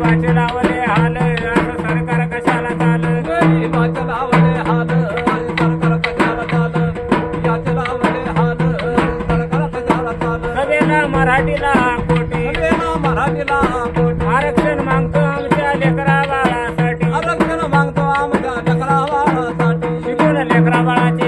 लावले हाल असं सरकार कशाला चाल? गरीबाचे लावले हाल सरकार कशाला चाल? याचे लावले हाल सरकार कशाला चाल? सगळ्यांना मराठीला कोटी. सगळ्यांना मराठीला कोटी. आरक्षण मागतो आमच्या लेकरा बाळासाठी आरक्षण मागतो आमच्या लेकरा शिकून लेकरा बाळाची